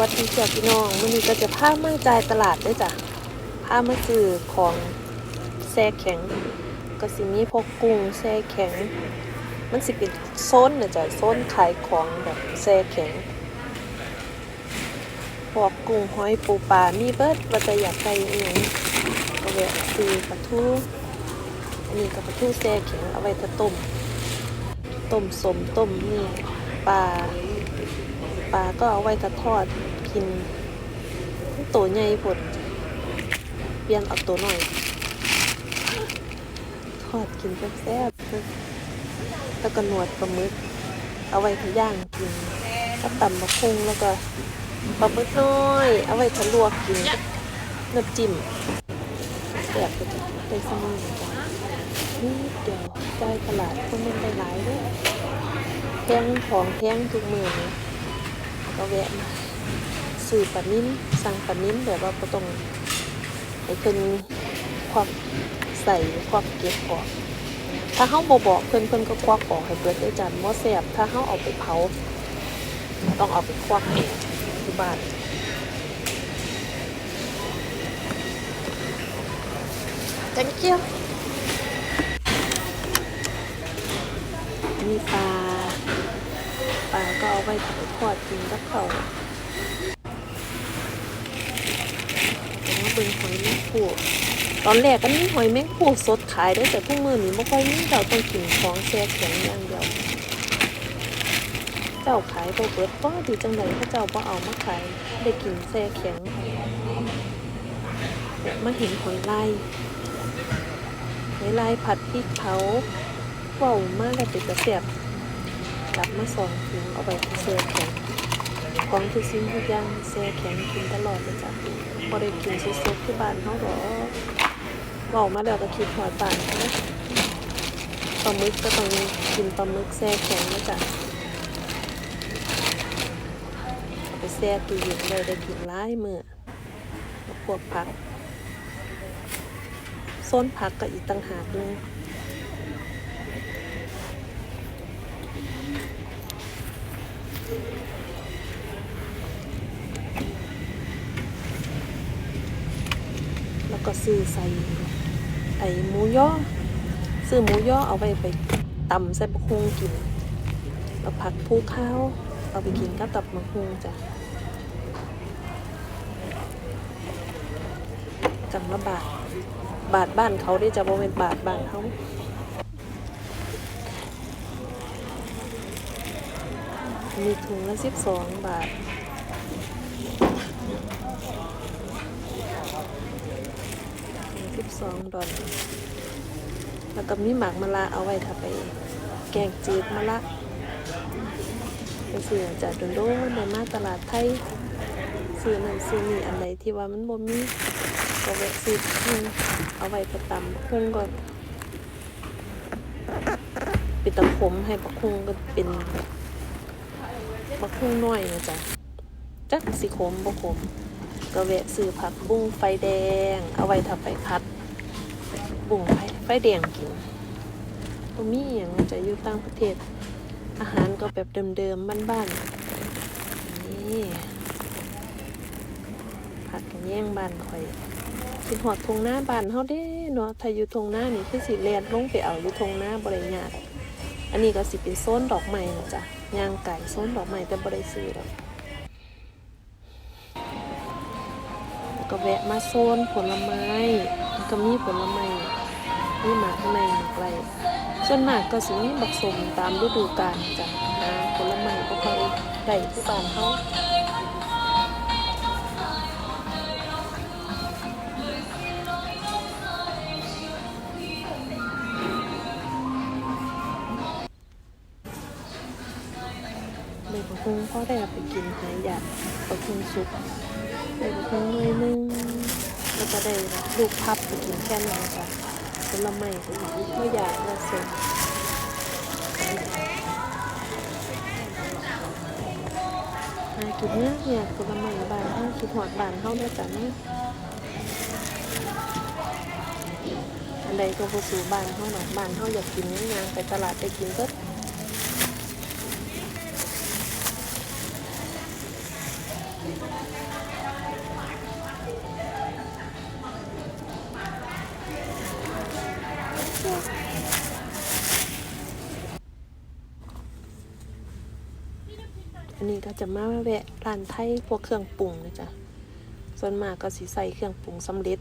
วัสดีจ้ะพี่น้องมื้อนี้ก็จะพามาจ่ายตลาดด้วยจ้ะพามาซื้อของแช่แข็งก็สิมีพวกกุ้งแช่แข็ง มันสิเป็นโซนนะจ้ะโซนขายของแบบแช่แข็งพวกกุ้งหอยปูปลามีเบิดว่าจะอยากได้อีหยังก็แวะซื้อปลาทูอันนี้ก็ปลาทูแช่แข็งเอาไว้ถ้าต้มต้มสมต้มนี่ปลา ปลาก็เอาไว้ถ้าทอดกินตัวใหญ่ผดเปลี่ยนเอาตัวหน่อย ทอดกินแซ่บๆแล้วก็หนวดปลาหมึก เอาไว้ทย่างกินก็ตำมะพุงแล้วก็ปลาหมึกน้อย เอาไว้ทลวกกินน้ำจิ้มแซ่บไปจ้ะได้สมุนจ้ะนี่เดี๋ยวจ่ตลาดคนมันได้หลายด้วยแพงของแพงทุกมือเลย ก็แวะมาซื้อปลานิ้นสั่งปลานิ้นแบบว่าบ่ต้องไปเพิ่นควักใส่ควักเก็บออก ถ้าเฮาบ่บอกเพิ่นเพิ่นก็ควักออกให้เบิดได้จันบ่แซ่บถ้าเฮาเอาไปเผา ต้องเอาไปควักเองที่บ้าน thank you มีปลาปลา ก็เอาไว้ทอดกินกับเขาแต่ว่าเบิ่งหอยแมงผู้ตอนแรกก็มีหอยแมงผู้สดขายได้แต่พวกมือนี้ไม่ค่อยมีเราต้องกินของแช่แข็งอย่างเดียว เจ้าขายบ่เบิดก็ดีจังไดพระเจ้าบ่เอามาขายได้กินแช่แข็งมาเห็นหอยลายหอยลายผัดพริกเผาเว้ามากเลยเป็นตะเสียบ กลับมาสองถุงเอาไปแช่แข็งของทุกสิ่งทุกอย่างแช่แข็งกินตลอดเลยจ้ะบ่ได้กินสดๆที่บ้านเขาหรอกเว้ามาแล้วก็คิดหอดบ้านนะปลาหมึกก็ต้องกินปลาหมึกแช่แข็งนะจ๊ะเอาไปแช่ตู้เย็นเลยได้กินหลายมื้อพวกผักโซนผักก็อีกต่างหากหนึง ก็ซื้อใส่ ไอ้หมูย่อซื้อหมูย่อเอาไปไปตำใส่บะฮุงกินแล้วผักผู้ข้าวเอาไปกินกับตับมะฮุงจ้ะจำละบาทบาทบ้านเขาได้จะบ่เป็นบาทบ้านเขามีถุงละสิบสองบาท สิบสอง ดอลแล้วก็มีหมากมะละเอาไว้ถ้าไป แกงจืดมะละไปซื้อจากโดนโดนในมาตลาดไทยซื้อนั่นซื้อนี่อันใดที่ว่ามันบ่มีก็แวะซื้อพุ่งเอาไว้ไปตำพุ่งก็เป็นตะขมให้บักคุงก็เป็นบักคุงน้อยนะจ๊ะจักสิขมบ่ขมก็แวะซื้อผักบุ้งไฟแดง เอาไว้ทำไปพัด บุ้งไฟไฟแดงกินก็มีอย่างจะอยู่ต่างประเทศ อาหารก็แบบเดิมๆบ้านๆนี่ผักกันแย่งบ้านคอยคิดหอดทงหน้าบ้านเฮาเด้เนาะถ้าอยู่ทงหน้านี่คือสิแลนลงไปเอาอยู่ทงหน้าบริยากอันนี้ก็สิเป็นโซนดอกไม้นะจ๊ะย่างไก่โซนดอกไม้แต่บริซื้อห กก็แวะมาโซนผลไม้ก็มีผลไม้มีหมากในไกลส่วนมากก็สิมีบักสมตามฤดูกาลจ้ะนะผลไม้ก็ค่อยได้ที่บ้านเขา เลยบักฮุงพ่อได้ไปกินหายอยากบักฮุงสุกได้ไปทิ้งหน่วยหนึงแล้วก็ได้ลูกพับไปกินแค่นั้นจ้ะผลไม้ก็อีกไม่อยากละเสร็จหากินเนี่ยเนี่ยผลไม้บานเฮาคิดหอดบานเฮาได้จ้ะเนี่ยอันใดก็บ่สู่บานเฮาหรอกบานเฮาอยากกินหยังไปตลาดไปกินก็ อันนี้ก็จะมาแวะร้านไทยพวกเครื่องปรุงนะจ๊ะ ส่วนมากก็สีใส่เครื่องปรุงสำเร็จ